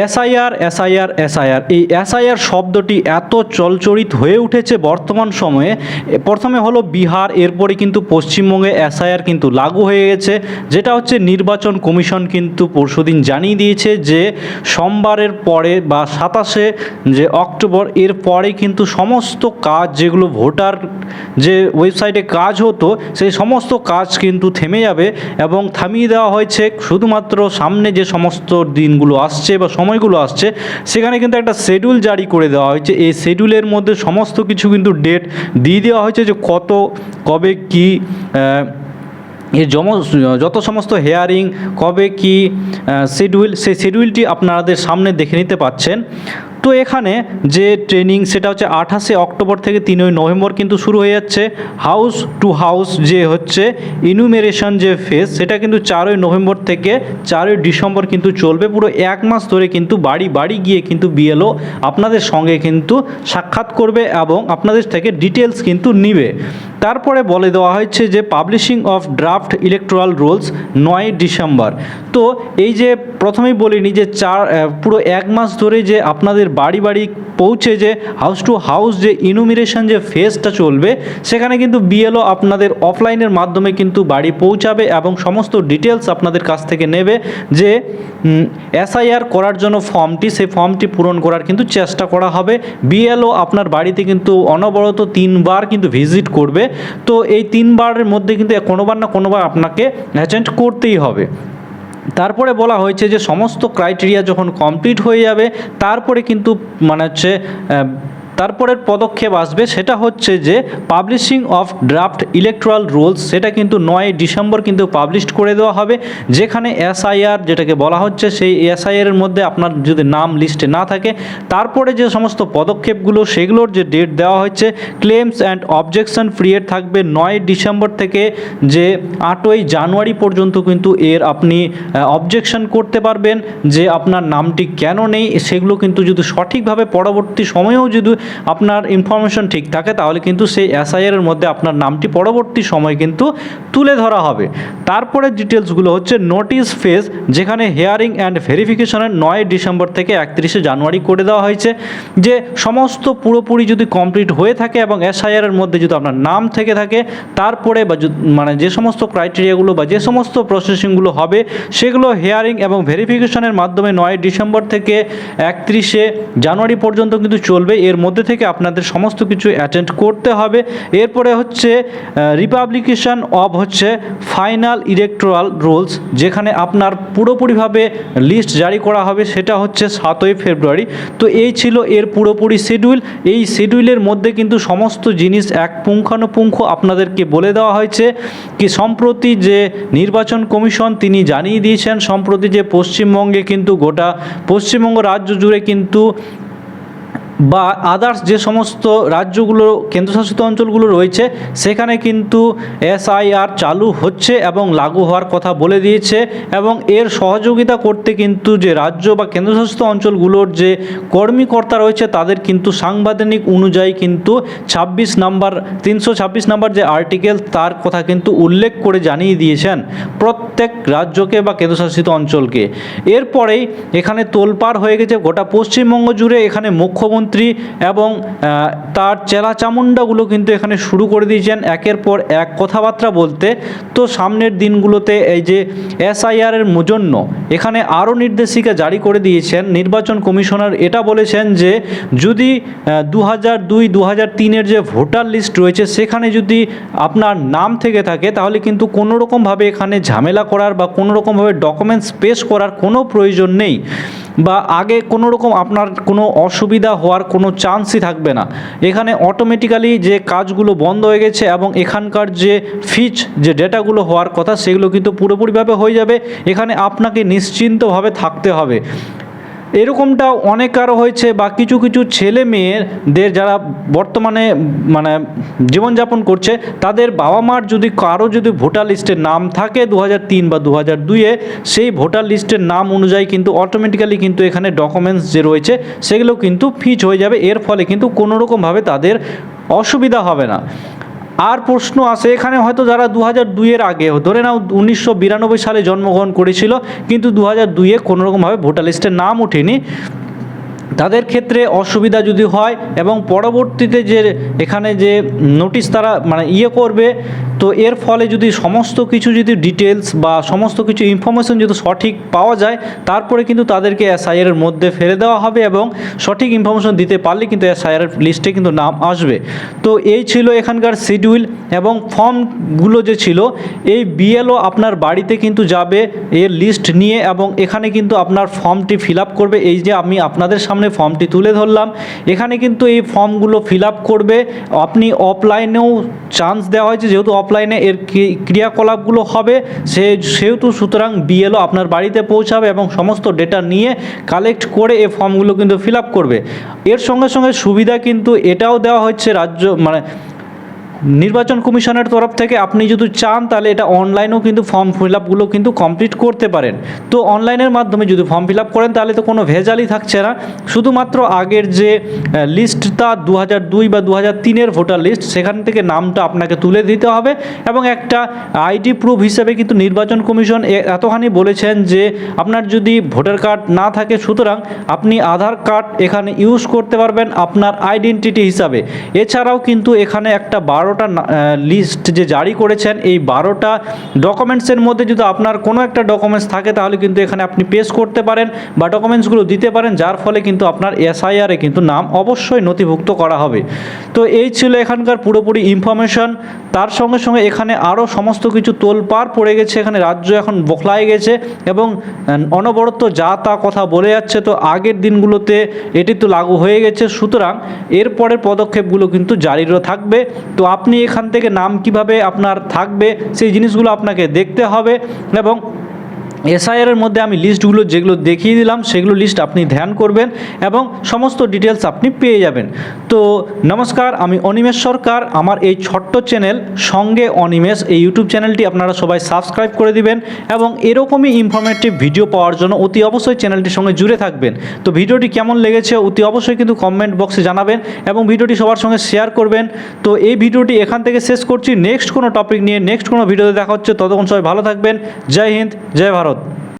SIR SIR SIR এই SIR শব্দটি এত চলচরিত হয়ে উঠেছে বর্তমান সময়ে। প্রথমে হলো বিহার, এরপরে কিন্তু পশ্চিমবঙ্গে এসআইআর কিন্তু লাগু হয়ে গেছে। যেটা হচ্ছে নির্বাচন কমিশন কিন্তু পরশুদিন জানিয়ে দিয়েছে যে সোমবারের পরে বা সাতাশে যে অক্টোবর, এর পরে কিন্তু সমস্ত কাজ যেগুলো ভোটার যে ওয়েবসাইটে কাজ হতো, সেই সমস্ত কাজ কিন্তু থেমে যাবে এবং থামিয়ে দেওয়া হয়েছে। শুধুমাত্র সামনে যে সমস্ত দিনগুলো আসছে বা সময়গুলো আসছে, সেখানে কিন্তু একটা শেডিউল জারি করে দেওয়া হয়েছে। এই শেডিউলের মধ্যে সমস্ত কিছু কিন্তু ডেট দিয়ে দেওয়া হয়েছে যে কত, কবে কী এর যত সমস্ত হেয়ারিং কবে কি শিডিউল সেই শিডিউলটি আপনাদের সামনে দেখে নিতে পাচ্ছেন। তো এখানে যে ট্রেনিং সেটা হচ্ছে আঠাশে অক্টোবর থেকে তিনই নভেম্বর কিন্তু শুরু হয়ে যাচ্ছে। হাউস টু হাউস যে হচ্ছে ইনুমেরেশন যে ফেজ সেটা কিন্তু চারই নভেম্বর থেকে চারই ডিসেম্বর কিন্তু চলবে। পুরো এক মাস ধরে কিন্তু বাড়ি বাড়ি গিয়ে কিন্তু বিএলও আপনাদের সঙ্গে কিন্তু সাক্ষাৎ করবে এবং আপনাদের থেকে ডিটেলস কিন্তু নিবে। তারপরে বলে দেওয়া হয়েছে যে publishing of draft electoral rolls নয় ডিসেম্বর। তো এই যে প্রথমেই বলিনি যে চার পুরো এক মাস ধরে যে আপনাদের বাড়ি বাড়ি পৌঁছে যে হাউস টু হাউস যে ইনুমিরেশন যে ফেজটা চলবে, সেখানে কিন্তু বিএলও আপনাদের অফলাইনের মাধ্যমে কিন্তু বাড়ি পৌঁছাবে এবং সমস্ত ডিটেলস আপনাদের কাছ থেকে নেবে যে এসআইআর করার জন্য ফর্মটি সেই ফর্মটি পূরণ করার কিন্তু চেষ্টা করা হবে। বিএলও আপনার বাড়িতে কিন্তু অনবরত তিনবার কিন্তু ভিজিট করবে। তো এই তিনবারের মধ্যে কিন্তু কোনোবার না কোনোবার আপনাকে অ্যাটেন্ড করতেই হবে। তারপরে বলা হয়েছে যে সমস্ত ক্রাইটেরিয়া যখন কমপ্লিট হয়ে যাবে তারপরে কিন্তু মানে হচ্ছে তারপরের পদক্ষেপ আসবে সেটা হচ্ছে যে publishing of draft electoral rolls সেটা কিন্তু নয় ডিসেম্বর কিন্তু পাবলিশ করে দেওয়া হবে, যেখানে এসআইআর যেটাকে বলা হচ্ছে, সেই এসআইআর এর মধ্যে আপনার যদি নাম লিস্টে না থাকে, তারপরে যে সমস্ত পদক্ষেপগুলো, সেগুলোর যে ডেট দেওয়া হচ্ছে ক্লেমস অ্যান্ড অবজেকশন পিরিয়ড থাকবে নয় ডিসেম্বর থেকে যে আটই জানুয়ারি পর্যন্ত কিন্তু এর আপনি অবজেকশন করতে পারবেন যে আপনার নামটি কেন নেই, সেগুলো কিন্তু যদি সঠিকভাবে পরবর্তী সময়েও যদি আপনার ইনফরমেশন ঠিক থাকে, তাহলে কিন্তু সেই এসআইআর এর মধ্যে আপনার নামটি পরবর্তী সময় কিন্তু তুলে ধরা হবে। তারপরে ডিটেলসগুলো হচ্ছে নোটিশ ফেজ যেখানে হেয়ারিং অ্যান্ড ভেরিফিকেশনের নয় ডিসেম্বর থেকে একত্রিশে জানুয়ারি করে দেওয়া হয়েছে, যে সমস্ত পুরোপুরি যদি কমপ্লিট হয়ে থাকে এবং এসআইআর এর মধ্যে যদি আপনার নাম থেকে থাকে, তারপরে বা মানে যে সমস্ত ক্রাইটেরিয়াগুলো বা যে সমস্ত প্রসেসিংগুলো হবে, সেগুলো হেয়ারিং এবং ভেরিফিকেশনের মাধ্যমে নয় ডিসেম্বর থেকে একত্রিশে জানুয়ারি পর্যন্ত কিন্তু চলবে। এর মধ্যে থেকে আপনাদের সমস্ত কিছু অ্যাটেন্ড করতে হবে। এরপরে হচ্ছে রিপাবলিকেশন অফ হচ্ছে ফাইনাল ইলেকট্রাল রুলস যেখানে আপনার পুরোপুরিভাবে লিস্ট জারি করা হবে, সেটা হচ্ছে সাতই ফেব্রুয়ারি। তো এই ছিল এর পুরোপুরি শিডিউল এই শিডিউলের মধ্যে কিন্তু সমস্ত জিনিস এক পুঙ্খানুপুঙ্খ আপনাদেরকে বলে দেওয়া হয়েছে কি, সম্প্রতি যে নির্বাচন কমিশন তিনি জানিয়ে দিয়েছেন, সম্প্রতি যে পশ্চিমবঙ্গে কিন্তু গোটা পশ্চিমবঙ্গ রাজ্য জুড়ে কিন্তু বা আদার্স যে সমস্ত রাজ্যগুলো, কেন্দ্রশাসিত অঞ্চলগুলো রয়েছে, সেখানে কিন্তু এসআইআর চালু হচ্ছে এবং লাগু হওয়ার কথা বলে দিয়েছে এবং এর সহযোগিতা করতে কিন্তু যে রাজ্য বা কেন্দ্রশাসিত অঞ্চলগুলোর যে কর্মীকর্তা রয়েছে, তাদের কিন্তু সাংবিধানিক অনুযায়ী কিন্তু ছাব্বিশ নাম্বার, তিনশো ছাব্বিশ নাম্বার যে আর্টিকেল তার কথা কিন্তু উল্লেখ করে জানিয়ে দিয়েছেন প্রত্যেক রাজ্যকে বা কেন্দ্রশাসিত অঞ্চলকে। এরপরেই এখানে তোলপাড় হয়ে গেছে গোটা পশ্চিমবঙ্গ জুড়ে, এখানে মুখ্যমন্ত্রী এবং তার চেলা চামুন্ডাগুলো কিন্তু এখানে শুরু করে দিয়েছেন একের পর এক কথাবার্তা বলতে। তো সামনের দিনগুলোতে এই যে এসআইআর এর জন্য এখানে আরও নির্দেশিকা জারি করে দিয়েছেন। নির্বাচন কমিশনার এটা বলেছেন যে, যদি দু হাজার দুই দু হাজার তিনের যে ভোটার লিস্ট রয়েছে, সেখানে যদি আপনার নাম থেকে থাকে, তাহলে কিন্তু কোনো রকমভাবে এখানে ঝামেলা করার বা কোনো রকমভাবে ডকুমেন্টস পেশ করার কোনো প্রয়োজন নেই। বা আগে কোনো রকম আপনার কোনো অসুবিধা হওয়ার কোনো চান্সই থাকবে না। এখানে অটোমেটিক্যালি যে কাজগুলো বন্ধ হয়ে গেছে এবং এখানকার যে ফিচ যে ডেটাগুলো হওয়ার কথা, সেগুলো কিন্তু পুরোপুরিভাবে হয়ে যাবে। এখানে আপনাকে নিশ্চিন্তভাবে থাকতে হবে। এরকমটা অনেক আরও হয়েছে বা কিছু কিছু ছেলে মেয়েদের যারা বর্তমানে মানে জীবনযাপন করছে, তাদের বাবা মার যদি কারও যদি ভোটার লিস্টের নাম থাকে দু তিন বা দু হাজার দুইয়ে সেই ভোটার লিস্টের নাম অনুযায়ী কিন্তু অটোমেটিক্যালি কিন্তু এখানে ডকুমেন্টস যে রয়েছে, সেগুলো কিন্তু ফিচ হয়ে যাবে। এর ফলে কিন্তু কোনো রকমভাবে তাদের অসুবিধা হবে না। আর প্রশ্ন আসে এখানে হয়তো যারা দু হাজার দুইয়ের আগে, ধরে নাও উনিশশো বিরানব্বই সালে জন্মগ্রহণ করেছিল, কিন্তু দু হাজার দুইয়ে কোনোরকমভাবে ভোটার লিস্টে নাম ওঠেনি। তাদের ক্ষেত্রে অসুবিধা যদি হয় এবং পরবর্তীতে যে এখানে যে নোটিশ তারা মানে ইয়ে করবে, তো এর ফলে যদি সমস্ত কিছু যদি ডিটেলস বা সমস্ত কিছু ইনফরমেশন যদি সঠিক পাওয়া যায়, তারপরে কিন্তু তাদেরকে এসআইআর এর মধ্যে ফেলে দেওয়া হবে এবং সঠিক ইনফরমেশন দিতে পারলে কিন্তু এসআইআর লিস্টে কিন্তু নাম আসবে। তো এই ছিল এখানকার শিডিউল এবং ফর্মগুলো যে ছিল, এই বিএলও আপনার বাড়িতে কিন্তু যাবে এর লিস্ট নিয়ে এবং এখানে কিন্তু আপনার ফর্মটি ফিল করবে। এই যে আমি আপনাদের সামনে ফর্মটি তুলে ধরলাম। এখানে কিন্তু এই ফর্মগুলো ফিল আপ করবে। আপনি অফলাইনেও চান্স দেওয়া হয়েছে, যেহেতু অফলাইনে এর ক্রি- ক্রিয়াকলাপগুলো হবে, সে, সেহেতু সুতরাং বিএলও আপনার বাড়িতে পৌঁছাবে এবং সমস্ত ডেটা নিয়ে কালেক্ট করে এই ফর্মগুলো কিন্তু ফিল আপ করবে। এর সঙ্গে সঙ্গে সুবিধা কিন্তু এটাও দেওয়া হচ্ছে রাজ্য মানে নির্বাচন কমিশনের তরফ থেকে আপনি যদি চান, তাহলে এটা অনলাইনেও কিন্তু ফর্ম ফিল আপগুলো কিন্তু কমপ্লিট করতে পারেন। তো অনলাইনের মাধ্যমে যদি ফর্ম ফিল আপ করেন, তাহলে তো কোনো ভেজালই থাকছে না। শুধুমাত্র আগের যে লিস্টটা দু হাজার দুই বা দু হাজার তিনের ভোটার লিস্ট সেখান থেকে নামটা আপনাকে তুলে দিতে হবে এবং একটা আইডি প্রুফ হিসেবে কিন্তু নির্বাচন কমিশন এতখানি বলেছেন যে, আপনার যদি ভোটার কার্ড না থাকে, সুতরাং আপনি আধার কার্ড এখানে ইউজ করতে পারবেন আপনার আইডেন্টিটি হিসাবে। এছাড়াও কিন্তু এখানে একটা বারোটা লিস্ট যে জারি করেছেন, এই বারোটা ডকুমেন্টসের মধ্যে যদি আপনার কোনো একটা ডকুমেন্টস থাকে, তাহলে কিন্তু এখানে আপনি পেশ করতে পারেন বা ডকুমেন্টসগুলো দিতে পারেন, যার ফলে কিন্তু আপনার এসআইআরে কিন্তু নাম অবশ্যই নথিভুক্ত করা হবে। তো এই ছিল এখানকার পুরোপুরি ইনফরমেশন তার সঙ্গে সঙ্গে এখানে আরও সমস্ত কিছু তোলপাড় পড়ে গেছে, এখানে রাজ্য এখন বখলায় গেছে এবং অনবরত যা তা কথা বলে যাচ্ছে, তো আগের দিনগুলোতে এটি তো লাগু হয়ে গেছে। সুতরাং এরপরের পদক্ষেপগুলো কিন্তু জারিরও থাকবে। তো আপনি এখান থেকে নাম কীভাবে আপনার থাকবে সেই জিনিসগুলো আপনাকে দেখতে হবে এবং এসআইআর এর মধ্যে আমি লিস্টগুলো যেগুলো দেখিয়ে দিলাম, সেগুলো লিস্ট আপনি ধ্যান করবেন এবং সমস্ত ডিটেলস আপনি পেয়ে যাবেন। তো নমস্কার, আমি অনিমেষ সরকার। আমার এই ছোট্ট চ্যানেল সঙ্গে অনিমেষ, এই ইউটিউব চ্যানেলটি আপনারা সবাই সাবস্ক্রাইব করে দিবেন এবং এরকমই ইনফরমেটিভ ভিডিও পাওয়ার জন্য অতি অবশ্যই চ্যানেলটির সঙ্গে জুড়ে থাকবেন। তো ভিডিওটি কেমন লেগেছে অতি অবশ্যই কিন্তু কমেন্ট বক্সে জানাবেন এবং ভিডিওটি সবার সঙ্গে শেয়ার করবেন। তো এই ভিডিওটি এখান থেকে শেষ করছি। নেক্সট কোনো টপিক নিয়ে নেক্সট কোনো ভিডিওতে দেখা হচ্ছে। ততক্ষণ সবাই ভালো থাকবেন। জয় হিন্দ, জয় ভারত